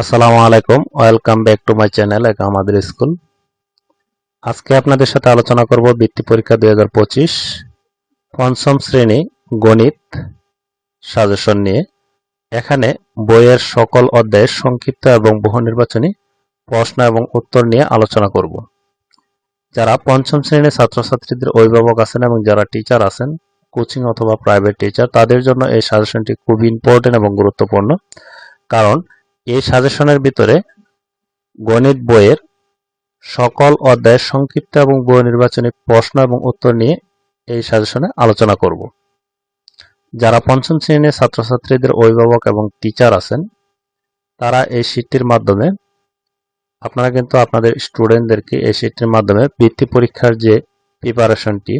আসসালামু আলাইকুম। Welcome back to my channel এক আমাদের স্কুল। আজকে আপনাদের সাথে আলোচনা করব বৃত্তি পরীক্ষা দুই হাজার পঁচিশ, পঞ্চম শ্রেণি গণিত সাজেশন নিয়ে। এখানে বইয়ের সকল অধ্যায়ের সংক্ষিপ্ত এবং বহু নির্বাচনী প্রশ্ন এবং উত্তর নিয়ে আলোচনা করব। যারা পঞ্চম শ্রেণির ছাত্রছাত্রীদের অভিভাবক আছেন এবং যারা টিচার আছেন কোচিং অথবা প্রাইভেট টিচার তাদের জন্য এই সাজেশনটি খুব ইম্পর্টেন্ট এবং গুরুত্বপূর্ণ। কারণ এই সাজেশনের ভিতরে গণিত বইয়ের সকল অধ্যায়ের সংক্ষিপ্ত এবং বহু নির্বাচনী প্রশ্ন এবং উত্তর নিয়ে এই সাজেশনে আলোচনা করব। যারা পঞ্চম শ্রেণির ছাত্রছাত্রীদের অভিভাবক এবং টিচার আছেন, তারা এই শীটটির মাধ্যমে আপনারা কিন্তু আপনাদের স্টুডেন্টদেরকে এই শীটটির মাধ্যমে বৃত্তি পরীক্ষার যে প্রিপারেশনটি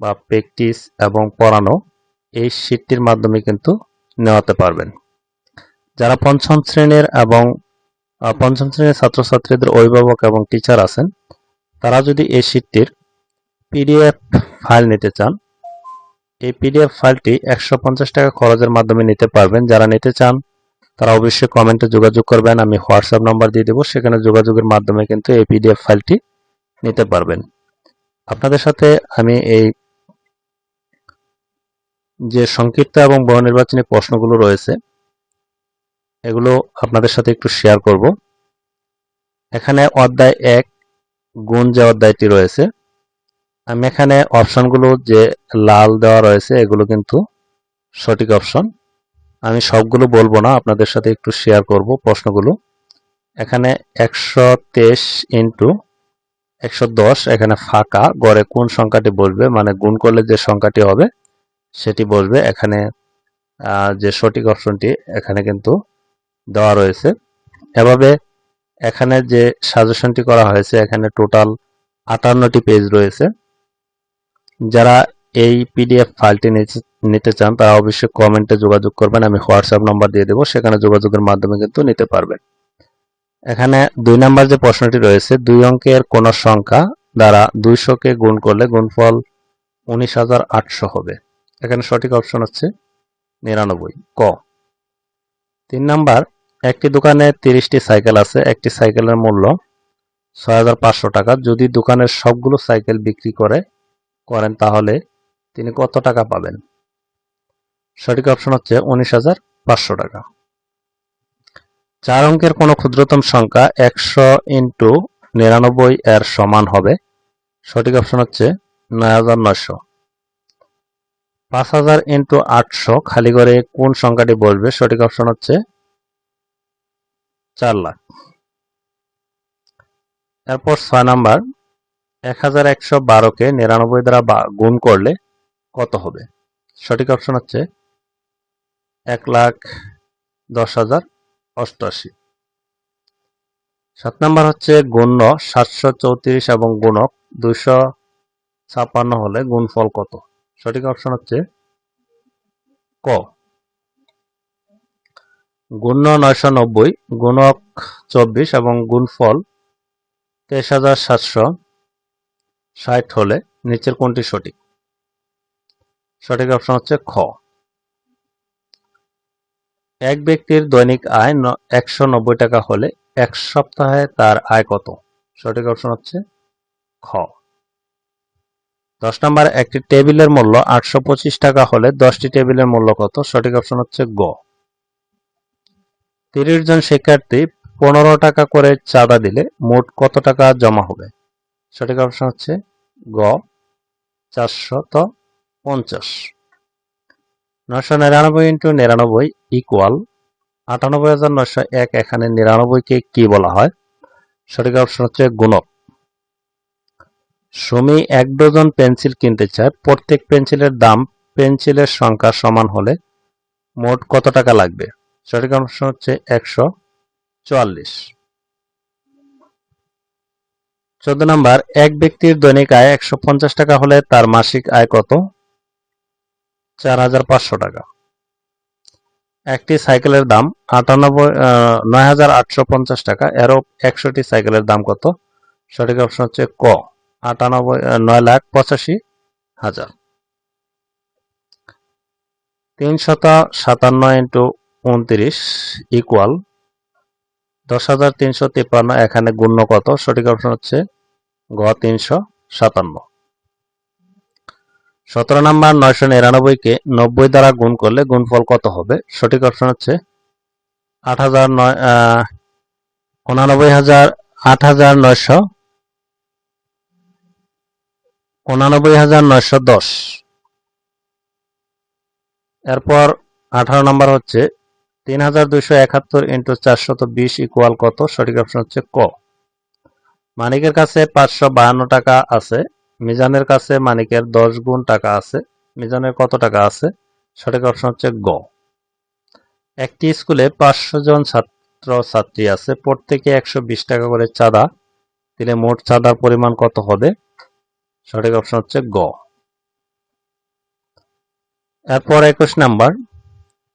বা প্র্যাকটিস এবং পড়ানো, এই শীটটির মাধ্যমে কিন্তু নেওয়াতে পারবেন। যারা পঞ্চম শ্রেণির এবং পঞ্চম শ্রেণির ছাত্রছাত্রীদের অভিভাবক এবং টিচার আছেন, তারা যদি এই শীটটির পিডিএফ ফাইল নিতে চান, এই পিডিএফ ফাইলটি একশো পঞ্চাশ টাকা খরচের মাধ্যমে নিতে পারবেন। যারা নিতে চান, তারা অবশ্যই কমেন্টে যোগাযোগ করবেন। আমি হোয়াটসঅ্যাপ নাম্বার দিয়ে দেবো, সেখানে যোগাযোগের মাধ্যমে কিন্তু এই পিডিএফ ফাইলটি নিতে পারবেন। আপনাদের সাথে আমি এই যে সংক্ষিপ্ত এবং বহু নির্বাচনী প্রশ্নগুলো রয়েছে এগুলো আপনাদের সাথে একটু শেয়ার করব। এখানে অধ্যায় এক, গুণ যে অধ্যায়টি রয়েছে, আমি এখানে অপশনগুলো যে লাল দেওয়া রয়েছে, এগুলো কিন্তু সঠিক অপশন। আমি সবগুলো বলব না, আপনাদের সাথে একটু শেয়ার করব প্রশ্নগুলো। এখানে একশো তেইশ ইন্টু একশো দশ, এখানে ফাঁকা, গড়ে কোন সংখ্যাটি বসবে মানে গুণ করলে যে সংখ্যাটি হবে, সেটি বসবে। এখানে যে সঠিক অপশনটি, এখানে কিন্তু দেওয়া রয়েছে। এভাবে এখানে যে সাজেশনটি করা হয়েছে, এখানে টোটাল আটান্নটি পেজ রয়েছে। যারা এই পিডিএফ ফাইলটি নিতে- চান, তারা অবশ্যই কমেন্টে যোগাযোগ করবেন। আমি হোয়াটসঅ্যাপ নাম্বার দিয়ে দেবো, সেখানে যোগাযোগের মাধ্যমে কিন্তু নিতে পারবেন। এখানে দুই নাম্বার যে প্রশ্নটি রয়েছে, দুই অঙ্কের কোন সংখ্যা দ্বারা দুইশোকে গুণ করলে গুণফল উনিশ হাজার আটশো হবে। এখানে সঠিক অপশন হচ্ছে নিরানব্বই। ক। তিন নাম্বার একটি দোকানে তিরিশটি সাইকেল আছে, একটি সাইকেলের মূল্য ছয় হাজার পাঁচশো টাকা। যদি দোকানের সবগুলো সাইকেল বিক্রি করে, করেন তাহলে তিনি কত টাকা পাবেন? সঠিক অপশন হচ্ছে উনিশ হাজার পাঁচশো টাকা। চার অঙ্কের কোনো ক্ষুদ্রতম সংখ্যা একশো ইন্টু নিরানব্বই এর সমান হবে। সঠিক অপশন হচ্ছে নয় হাজার নয়শো। পাঁচ হাজার ইন্টু আটশো, খালি করে কোন সংখ্যাটি বসবে সঠিক অপশন হচ্ছে চার লাখ। এরপর ছয় নাম্বার এক হাজার একশো বারোকে নিরানব্বই দ্বারা গুণ করলে কত হবে? সঠিক অপশন হচ্ছে এক লাখ দশ হাজার অষ্টআশি। সাত নাম্বার হচ্ছে গুণ্য সাতশো চৌত্রিশ এবং গুণক দুইশো ছাপ্পান্ন হলে গুণফল কত? সঠিক অপশন হচ্ছে ক। গুণ্য নয়শো নব্বই গুণক চব্বিশ এবং গুণফল তেইশ হাজার সাতশো ষাট হলে নিচের কোনটি সঠিক? সঠিক অপশন হচ্ছে খ। এক ব্যক্তির দৈনিক আয় একশো নব্বই টাকা হলে এক সপ্তাহে তার আয় কত? সঠিক অপশন হচ্ছে খ। দশ নম্বর, একটি টেবিলের মূল্য আটশো পঁচিশ টাকা হলে দশটি টেবিলের মূল্য কত? সঠিক অপশন হচ্ছে গ। তিরিশ জন শিক্ষার্থী পনেরো টাকা করে চাঁদা দিলে মোট কত টাকা জমা হবে? সঠিক অপশন হচ্ছে গ, চারশত পঞ্চাশ। নশো নিরানব্বই ইন্টু নিরানব্বই ইকুয়াল আটানব্বই হাজার নশো এক। এখানে নিরানব্বইকে কি বলা হয়? সঠিক অপশন হচ্ছে গুণক। সুমি এক ডজন পেন্সিল কিনতে চায়। প্রত্যেক পেন্সিলের দাম পেন্সিলের সংখ্যা সমান হলে মোট কত টাকা লাগবে? সঠিক অপশন হচ্ছে একশো চুয়াল্লিশ। চোদ্দ নম্বর, এক ব্যক্তির দৈনিক আয় একশো পঞ্চাশ টাকা হলে তার মাসিক আয় কত? চার হাজার পাঁচশো টাকা। একটি সাইকেলের দাম আটানব্বই নয় হাজার আটশো পঞ্চাশ টাকা। এরও একশোটি সাইকেলের দাম কত? সঠিক অপশন হচ্ছে ক, আটানব্বই নয় লাখ পঁচাশি হাজার। তিনশত সাতান্ন ইন্টু উনত্রিশ ইকুয়াল দশ হাজার তিনশো তিপ্পান্ন, এখানে গুণ্য কত? সঠিক অপশন হচ্ছে গ তিনশো সাতান্ন। সতেরো নাম্বার নয়শো নিরানব্বইকে নব্বই দ্বারা গুণ করলে গুণফল কত হবে? সঠিক অপশন হচ্ছে আট হাজার নয় উনানব্বই হাজার, আট হাজার নয়শো, উনানব্বই হাজার নয়শো দশ। এরপর আঠারো নাম্বার হচ্ছে তিন হাজার দুইশো একাত্তর ইন্টু চারশত বিশ ইকুয়াল কত? সঠিক অপশন হচ্ছে ক। মানিকের কাছে পাঁচশো বাহান্ন টাকা আছে। মিজানের কাছে মানিকের দশ গুণ টাকা আছে। মিজানের কত টাকা আছে? সঠিক অপশন হচ্ছে গ। একটি স্কুলে পাঁচশো জন ছাত্র ছাত্রী আছে। প্রত্যেকে একশো বিশ টাকা করে চাঁদা দিলে মোট চাঁদার পরিমাণ কত হবে? সঠিক অপশন হচ্ছে গ। এরপর একুশ নাম্বার।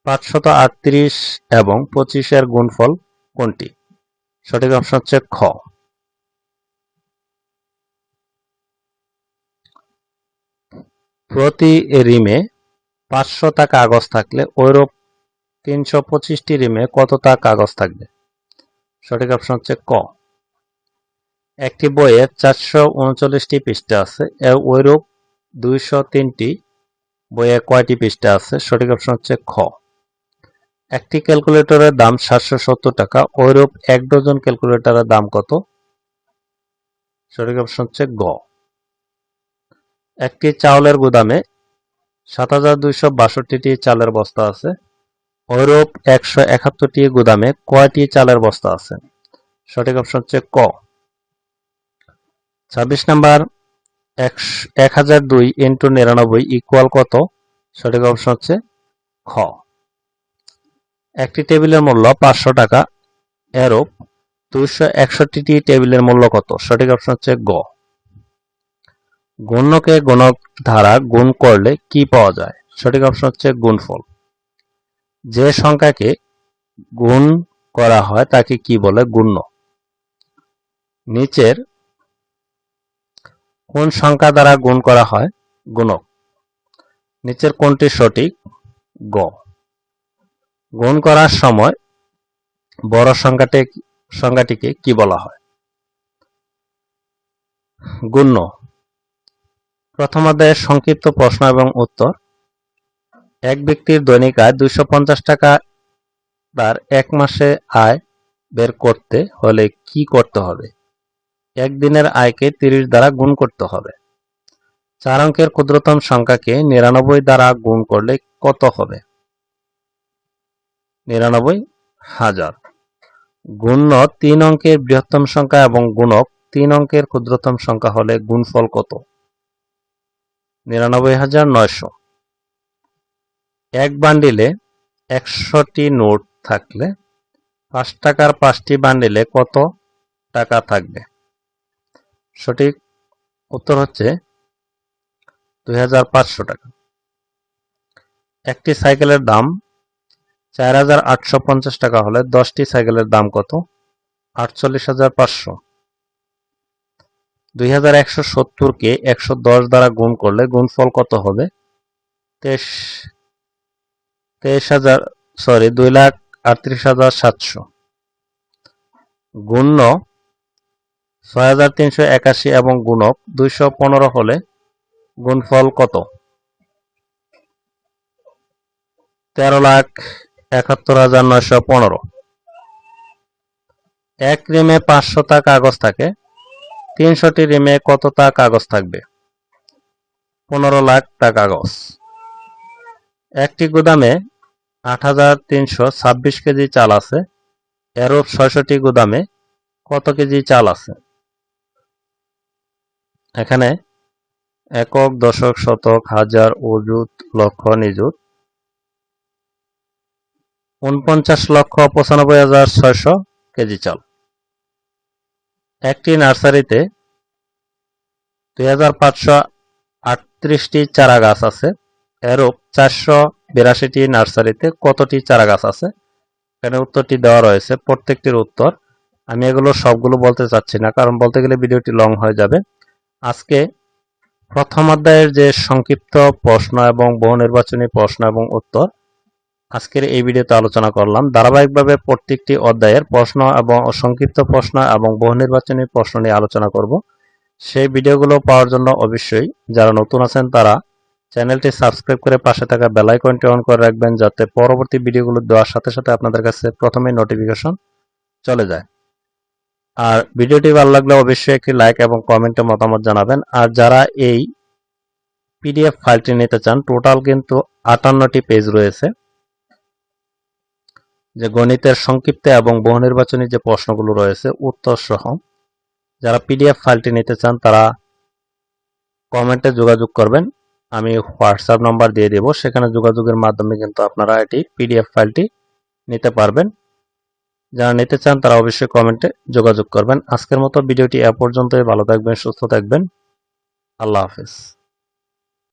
পাঁচশত আটত্রিশ এবং পঁচিশের গুণফল কোনটি? সঠিক অপশন হচ্ছে খ। প্রতি রিমে পাঁচশো পাঁচশোটা কাগজ থাকলে ওইরূপ তিনশো পঁচিশটি রিমে কতটা কাগজ থাকবে? সঠিক অপশন হচ্ছে ক। একটি বইয়ে চারশো উনচল্লিশটি পৃষ্ঠা আছে, এর ওইরূপ দুইশো তিনটি বইয়ে কয়টি পৃষ্ঠা আছে? সঠিক অপশন হচ্ছে খ। একটি ক্যালকুলেটরের দাম সাতশো সত্তর টাকা ওইরূপ এক ডজন ক্যালকুলেটরের দাম কত? সঠিক অপশন হচ্ছে গ। একটি চাউলের গুদামে সাত হাজার দুইশো বাষট্টিটি চালের বস্তা আছে ওইরূপ একশো একাত্তরটি গুদামে কয়টি চালের বস্তা আছে? সঠিক অপশন হচ্ছে ক। ছাব্বিশ নাম্বার এক হাজার দুই ইন্টু নিরানব্বই ইকুয়াল কত? সঠিক অপশন হচ্ছে খ। একটি টেবিলের মূল্য পাঁচশো টাকা। এরূপ দুইশো একষট্টিটি টেবিলের মূল্য কত? সঠিক অপশন হচ্ছে গ। গণ্যকে গণক দ্বারা গুণ করলে কি পাওয়া যায়? সঠিক অপশন হচ্ছে গুণফল। যে সংখ্যাকে গুণ করা হয় তাকে কি বলে? গুণ্য। নিচের কোন সংখ্যা দ্বারা গুণ করা হয়? গুণক। নিচের কোনটি সঠিক? গ। গুণ করার সময় বড় সংখ্যাটি, সংখ্যাটিকে কি বলা হয়? গুণ্য। প্রথম অধ্যায়ের সংক্ষিপ্ত প্রশ্ন এবং উত্তর। এক ব্যক্তির দৈনিক আয় দুইশো পঞ্চাশ টাকা তার এক মাসে আয় বের করতে হলে কি করতে হবে? একদিনের আয়কে তিরিশ দ্বারা গুণ করতে হবে। চার অঙ্কের ক্ষুদ্রতম সংখ্যাকে নিরানব্বই দ্বারা গুণ করলে কত হবে? নিরানব্বই হাজার। গুণ্য তিন অঙ্কের বৃহত্তম সংখ্যা এবং গুণক তিন অঙ্কের ক্ষুদ্রতম সংখ্যা হলে গুণফল কত? নিরানব্বই হাজার নয়শো। এক বান্ডিলে একশোটি নোট থাকলে পাঁচ টাকার পাঁচটি বান্ডিলে কত টাকা থাকবে? সঠিক উত্তর হচ্ছে দুই হাজার পাঁচশো টাকা। একটি সাইকেলের দাম চার হাজার আটশো পঞ্চাশ টাকা হলে দশটি সাইকেলের দাম কত? আটচল্লিশ হাজার পাঁচশো। দুই হাজার একশো সত্তরকে একশো দশ দ্বারা গুণ করলে গুণফল কত হবে? তেইশ তেইশ হাজার, সরি, দুই লাখ আটত্রিশ হাজার সাতশো। ছয় হাজার তিনশো একাশি এবং গুণক দুইশো পনেরো হলে গুণফল কত? তেরো লাখ একাত্তর হাজার নয়শো পনেরো। এক রিমে পাঁচশোটা কাগজ থাকে, তিনশোটি রিমে কতটা কাগজ থাকবে? পনেরো লাখ টা কাগজ। একটি গুদামে আট হাজার তিনশো ছাব্বিশ কেজি চাল আছে, এরূপ ছয়শটি গুদামে কত কেজি চাল আছে? এখানে একক, দশক, শতক, হাজার, অযুত, লক্ষ, নিযুত উনপঞ্চাশ লক্ষ পঁচানব্বই হাজার ছয়শো কেজি চাল। একটি নার্সারিতে দুই হাজার পাঁচশো আটত্রিশটি চারা গাছ আছে। এরূপ চারশো বিরাশিটি নার্সারিতে কতটি চারা গাছ আছে? এখানে উত্তরটি দেওয়া রয়েছে, প্রত্যেকটির উত্তর। আমি এগুলো সবগুলো বলতে চাচ্ছি না, কারণ বলতে গেলে ভিডিওটি লং হয়ে যাবে। আজকে প্রথম অধ্যায়ের যে সংক্ষিপ্ত প্রশ্ন এবং বহু নির্বাচনী প্রশ্ন এবং উত্তর আজকের এই ভিডিওতে আলোচনা করলাম, ধারাবাহিকভাবে প্রত্যেকটি অধ্যায়ের প্রশ্ন এবং সংক্ষিপ্ত প্রশ্ন এবং বহু নির্বাচনী প্রশ্ন নিয়ে আলোচনা করব। সেই ভিডিওগুলো পাওয়ার জন্য অবশ্যই যারা নতুন আছেন তারা চ্যানেলটি সাবস্ক্রাইব করে পাশে থাকা বেল আইকনটি অন করে রাখবেন যাতে পরবর্তী ভিডিওগুলো দেওয়ার সাথে সাথে আপনাদের কাছে প্রথমেই নোটিফিকেশন চলে যায়। আর ভিডিওটি ভালো লাগলে অবশ্যই একটি লাইক এবং কমেন্টে মতামত জানাবেন। আর যারা এই পিডিএফ ফাইলটি নিতে চান টোটাল কিন্তু আটান্নটি পেজ রয়েছে। যে গণিতের সংক্ষিপ্ত এবং বহু নির্বাচনী যে প্রশ্নগুলো রয়েছে উত্তর সহ যারা পিডিএফ ফাইলটি নিতে চান, তারা কমেন্টে যোগাযোগ করবেন। আমি হোয়াটসঅ্যাপ নাম্বার দিয়ে দেব। সেখানে যোগাযোগের মাধ্যমে কিন্তু আপনারা এটি পিডিএফ ফাইলটি নিতে পারবেন। যারা নিতে চান, তারা অবশ্যই কমেন্টে যোগাযোগ করবেন। আজকের মতো ভিডিওটি এ পর্যন্তই। ভালো থাকবেন, সুস্থ থাকবেন। আল্লাহ হাফেজ।